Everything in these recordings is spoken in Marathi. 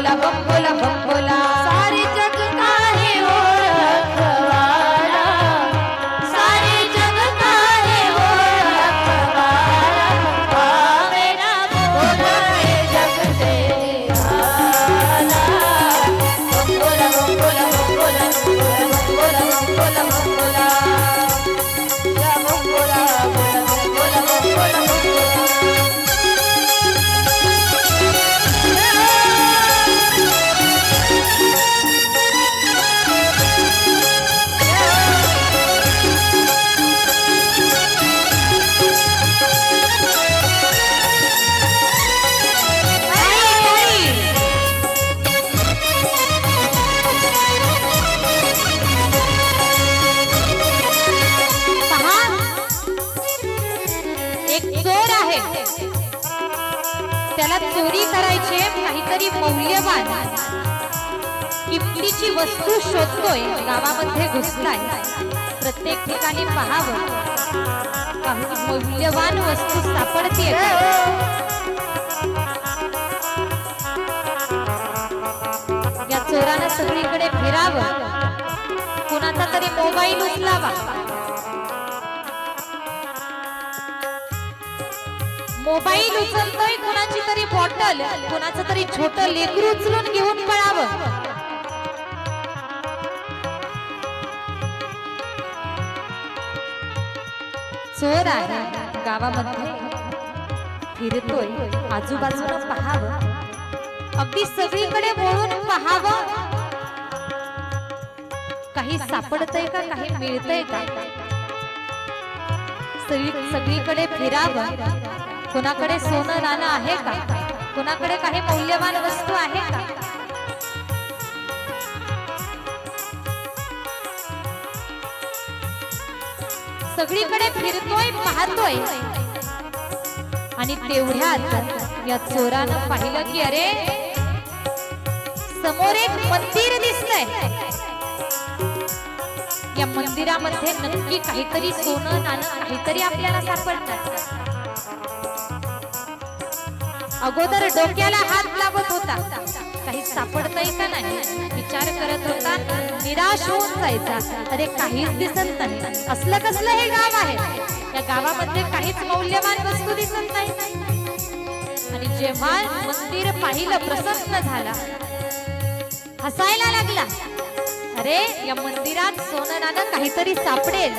Love. boca. त्याला चोरी करायचे काहीतरी मौल्यवान. किमतीची वस्तू शोधतोय गावामध्ये घुसलाय. प्रत्येक ठिकाणी पहावं. काही मौल्यवान वस्तू सापडते या चोरानं सगळीकडे फिरावं. कुणाचा तरी मोबाईल उचलावा. मोबाईल उचलतोय कुणाची तरी बॉटल कुणाचं तरी छोट लेकरू उचलून घेऊन पळावं. चोर आहे गावामध्ये. फिरतोय आजूबाजूला पहावं. अगदी सगळीकडे वळून पहावं. काही सापडतंय का काही मिळतय का? सगळीकडे फिरावं. कुणाकडे सोनं नाणं आहे का? कुणाकडे काही मौल्यवान वस्तू आहे का? सगळीकडे फिरतोय पाहतोय. आणि तेवढ्यात या चोरानं पाहिलं की अरे समोर एक मंदिर दिसतंय. या मंदिरामध्ये नक्की काहीतरी सोनं नाणं काहीतरी आपल्याला सापडतात अगोदर डोक्याला हात लावत होता. काही सापडता का नाही? विचार करत होता. निराश होऊन जायचा. अरे काहीच दिसत नाही. असलं कसलं हे गाव आहे? या गावामध्ये काहीच मौल्यवान वस्तू दिसत नाही. आणि जेव्हा मंदिर पाहिलं प्रसन्न झाला. हसायला लागला. अरे या मंदिरात सोननानं काहीतरी सापडेल.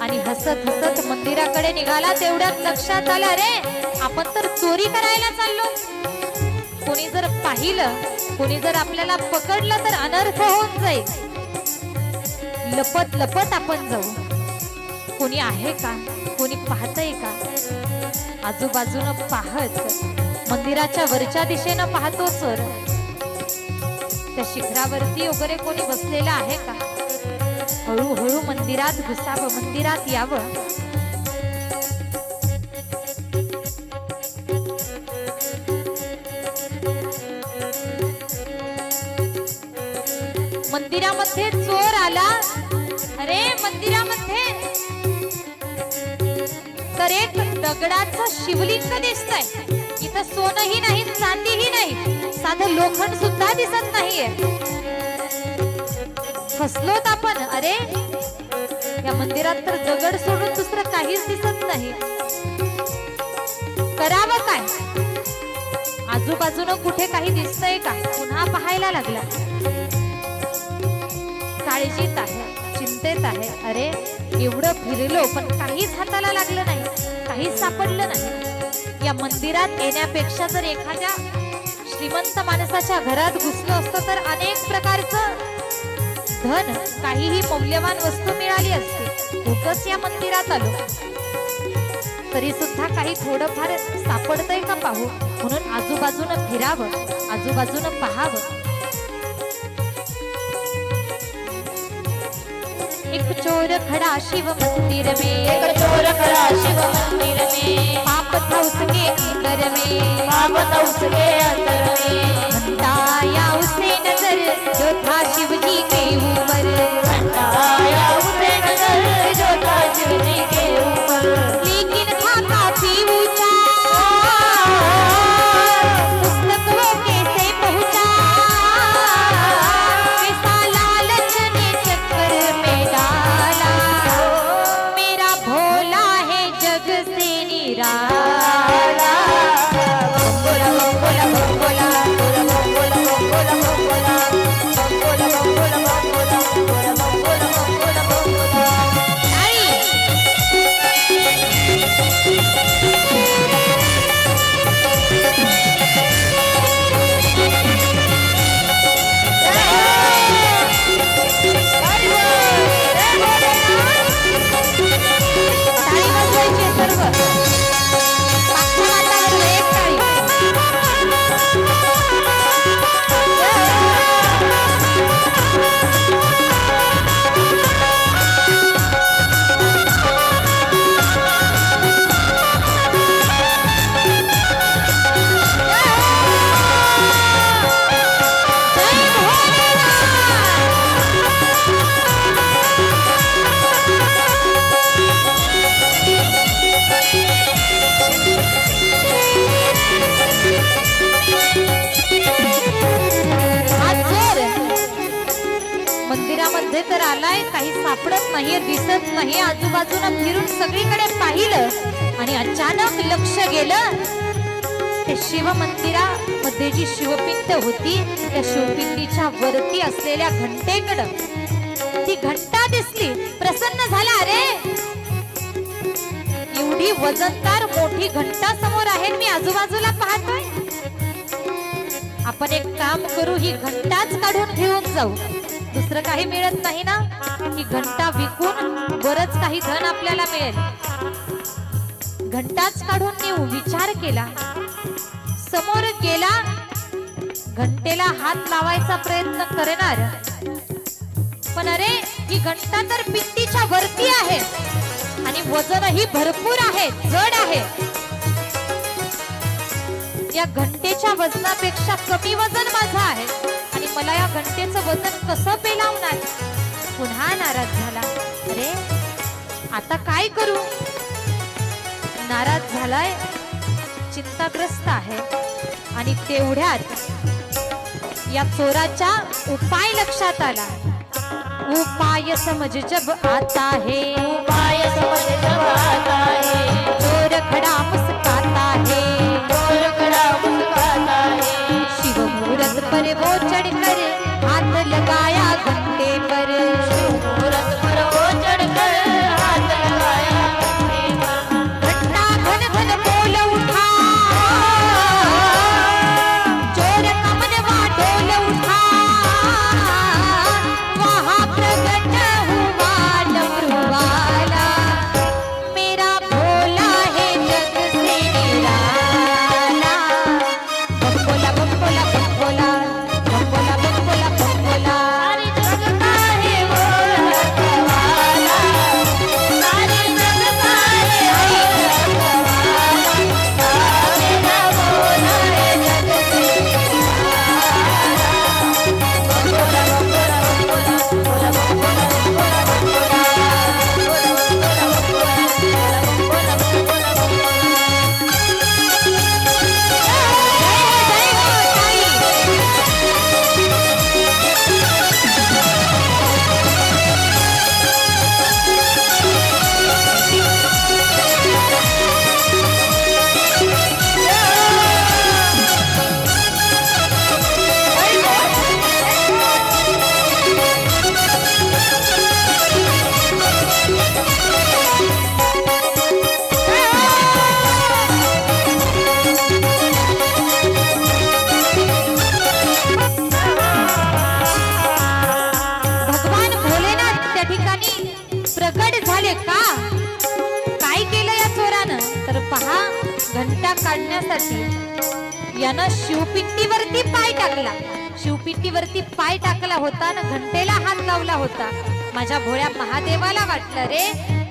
आणि हसत हसत मंदिराकडे निघाला तेवढ्यात लक्षात आलं अरे आपण तर चोरी करायला चाललो. कोणी जर पाहिलं कोणी जर आपल्याला पकडलं तर अनर्थ होऊन जाईल. लपत लपत आपण जाऊ. कोणी आहे का? कोणी पाहतय का? आजूबाजूनं पाहत मंदिराच्या वरच्या दिशेनं पाहतो सर त्या शिखरावरती वगैरे कोणी बसलेलं आहे का? हळूहळू मंदिरात घुसावं मंदिरात यावं. मंदिरामध्ये चोर आला. अरे मंदिरामध्ये. तर एक दगडाचं शिवलिंग दिसतंय. इथं सोनही नाही चांदीही नाही. साधं लोखंड सुद्धा दिसत नाहीये. फसलोत आपण. अरे या मंदिरात तर दगड सोडून दुसरं काहीच दिसत नाही. करावं काय? आजूबाजूनं कुठे काही दिसतंय का? पुन्हा पाहायला लागला. काळजीत आहे चिंतेत आहे. अरे एवढं फिरलो पण काहीच हाताला लागलं नाही काहीच सापडलं नाही. या मंदिरात येण्यापेक्षा जर एखाद्या श्रीमंत माणसाच्या घरात घुसलो असतं तर अनेक प्रकारचं धन काहीही मौल्यवान वस्तू मिळाली असते. खूपच या मंदिरात आलो. तरी सुद्धा काही थोडंफार सापडतंय का पाहू? म्हणून आजूबाजूनं फिरावं आजूबाजूनं पाहावं. एक चोर खड़ा शिव मंदिर में। एक चोर खड़ा शिव मंदिर में। पाप था उसके अंदर में। पाप था उसके अंदर रा आलाय काही सापडत नाहीये दिसत नाही आजूबाजूला फिरून सगळीकडे पाहिलं आणि अचानक लक्ष गेलं. ते शिव मंदिरामध्ये जी शिवपिंड होती त्या शिवपिंडीच्या वरती असलेल्या घंटेकडं. ती घंटा दिसली. प्रसन्न झाला अरे! एवढी वजनदार मोठी घंटा समोर आहे मी आजूबाजूला पाहतोय. आपण एक काम करू ही घंटाच काढून घेऊन जाऊ. दुसरं काही मिळत नाही ना? ही घंटा विकून बरच काही धन आपल्याला मिळेल. घंटाच काढून नेऊ विचार केला. समोर गेला घंटेला हात लावायचा प्रयत्न करणार. पण अरे ही घंटा तर भिंतीच्या वरती आहे. आणि वजनही भरपूर आहे जड आहे. या घंटेच्या वजनापेक्षा कमी वजन माझं आहे. मला या घंटेचं वजन कसं पेलावणार? पुन्हा नाराज झाला. अरे आता काय करू? नाराज झालाय चिंताग्रस्त आहे. आणि तेवढ्यात या चोराचा उपाय लक्षात आला. उपाय समझ जब आता है. पाय समज जब आता है. चोर खड़ा घंटा काढण्यासाठी यानं शिवपिंडीवरती पाय टाकला. शिवपिंडीवरती पाय टाकला होता ना घंटेला हात लावला होता. माझ्या भोळ्या महादेवाला वाटलं रे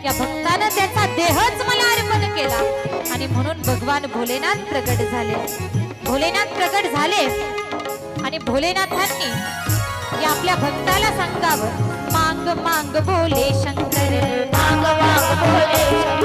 या भक्तानं त्याचा देहच मला अर्पण केला. आणि म्हणून भगवान भोलेनाथ प्रगट झाले. भोलेनाथ प्रगट झाले. आणि भोलेनाथांनी या आपल्या भक्ताला सांगावं मांग मांग भोले शंकर मांग मांग बोले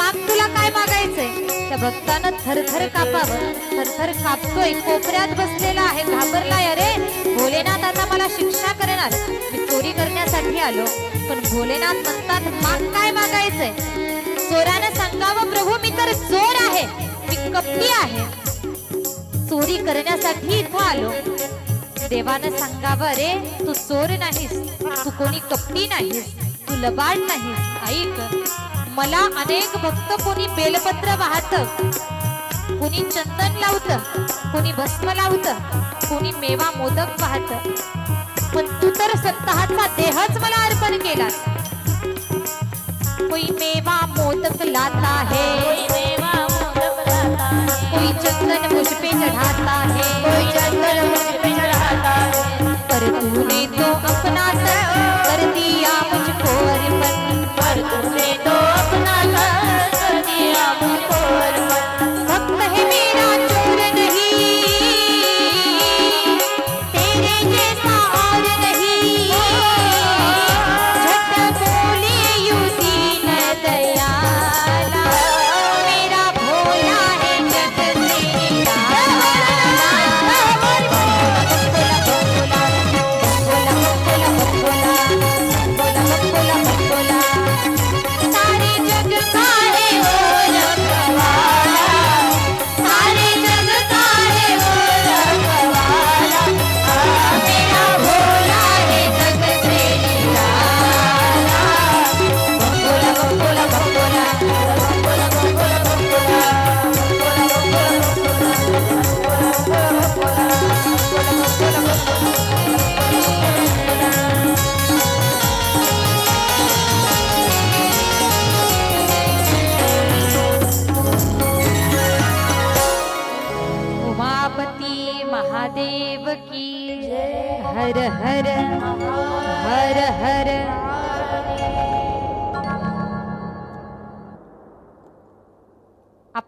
माग तुला काय मागायचंय? त्या भक्तानं थरथर कापावं. थरथर कापतोय कोपऱ्यात बसलेला आहे घाबरलाय. अरे भोलेनाथ आता मला शिक्षा करणार. मी चोरी करण्यासाठी आलो. पण भोलेनाथ म्हणतात माग काय मागायचंय? चोरानं सांगावं प्रभू मी तर चोर आहे. मी कपटी आहे. चोरी करण्यासाठी इथं आलो. देवानं सांगावं रे तू चोर नाहीस. तू कोणी कपटी नाहीस. तू लबाड नाहीस. ऐक मला अनेक भक्त कोणी बेलपत्र वाहत कोणी चंदन लावत कोणी भस्म लावत कोणी मेवा मोदक वाहत. पण तू तर स्वतःचा देहच मला अर्पण केला कोई मेवा मोदक लाता है कोई मेवा मोदक लाता है. कोई चंदन मुझ पे चढ़ाता है कोई चंदन मुझ पे चढ़ाता है. पर तूने तो अपना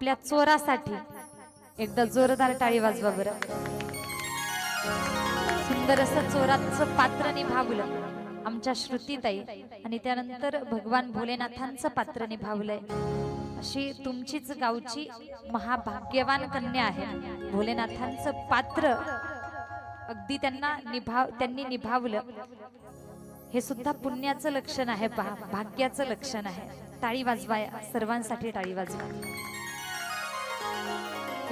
आपल्या चोरासाठी. एकदा जोरदार टाळी वाजवा बरं. सुंदर असं चोराचं पात्र निभावलं आमच्या श्रुतीताई आणि त्यानंतर भगवान भोलेनाथांचं पात्र निभावलंय अशी तुमचीच गावची महाभाग्यवान कन्या आहे. भोलेनाथांचं पात्र अगदी त्यांना निभाव त्यांनी निभावलं. हे सुद्धा पुण्याचं लक्षण आहे भाग्याचं लक्षण आहे. टाळी वाजवाय सर्वांसाठी टाळी वाजवा.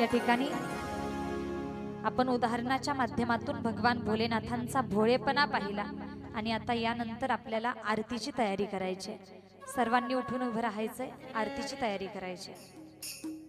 या ठिकाणी आपण उदाहरणाच्या माध्यमातून भगवान भोलेनाथांचा भोळेपणा पाहिला आणि आता यानंतर आपल्याला आरतीची तयारी करायची आहे. सर्वांनी उठून उभं राहायचंय आरतीची तयारी करायची आहे.